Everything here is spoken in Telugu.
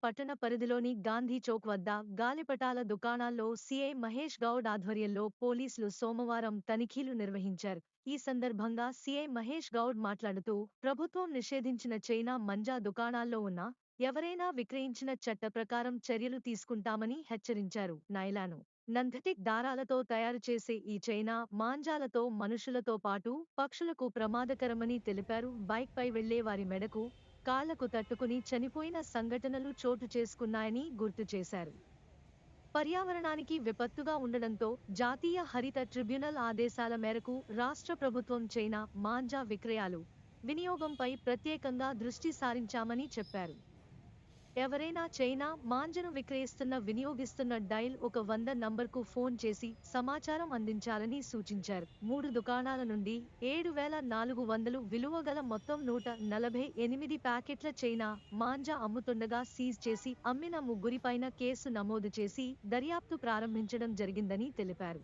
పట్టణ పరిధిలోని గాంధీ చౌక్ వద్ద గాలిపటాల దుకాణాల్లో సీఐ మహేష్ గౌడ్ ఆధ్వర్యంలో పోలీసులు సోమవారం తనిఖీలు నిర్వహించారు. ఈ సందర్భంగా సీఐ మహేష్ గౌడ్ మాట్లాడుతూ ప్రభుత్వం నిషేధించిన చైనా మంజా దుకాణాల్లో ఉన్న ఎవరైనా విక్రయించిన చట్ట ప్రకారం చర్యలు తీసుకుంటామని హెచ్చరించారు. నైలాను నంథటిక్ దారాలతో తయారు చేసే ఈ చైనా మాంజాలతో మనుషులతో పాటు పక్షులకు ప్రమాదకరమని తెలిపారు. బైక్పై వెళ్ళే వారి మెడకు కాళ్ళకు తట్టుకుని చనిపోయిన సంఘటనలు చోటు చేసుకున్నాయని గుర్తు చేశారు. పర్యావరణానికి విపత్తుగా ఉండడంతో జాతీయ హరిత ట్రిబ్యునల్ ఆదేశాల మేరకు రాష్ట్ర ప్రభుత్వం చైనా మాంజా విక్రయాలు వినియోగంపై ప్రత్యేకంగా దృష్టి సారించామని చెప్పారు. ఎవరైనా చైనా మాంజను విక్రయిస్తున్న వినియోగిస్తున్న డైల్ ఒక వంద నంబర్కు ఫోన్ చేసి సమాచారం అందించాలని సూచించారు. మూడు దుకాణాల నుండి ఏడు వేల నాలుగు వందలు విలువ గల మొత్తం నూట నలభై ఎనిమిది ప్యాకెట్ల చైనా మాంజా అమ్ముతుండగా సీజ్ చేసి అమ్మిన ముగ్గురిపైన కేసు నమోదు చేసి దర్యాప్తు ప్రారంభించడం జరిగిందని తెలిపారు.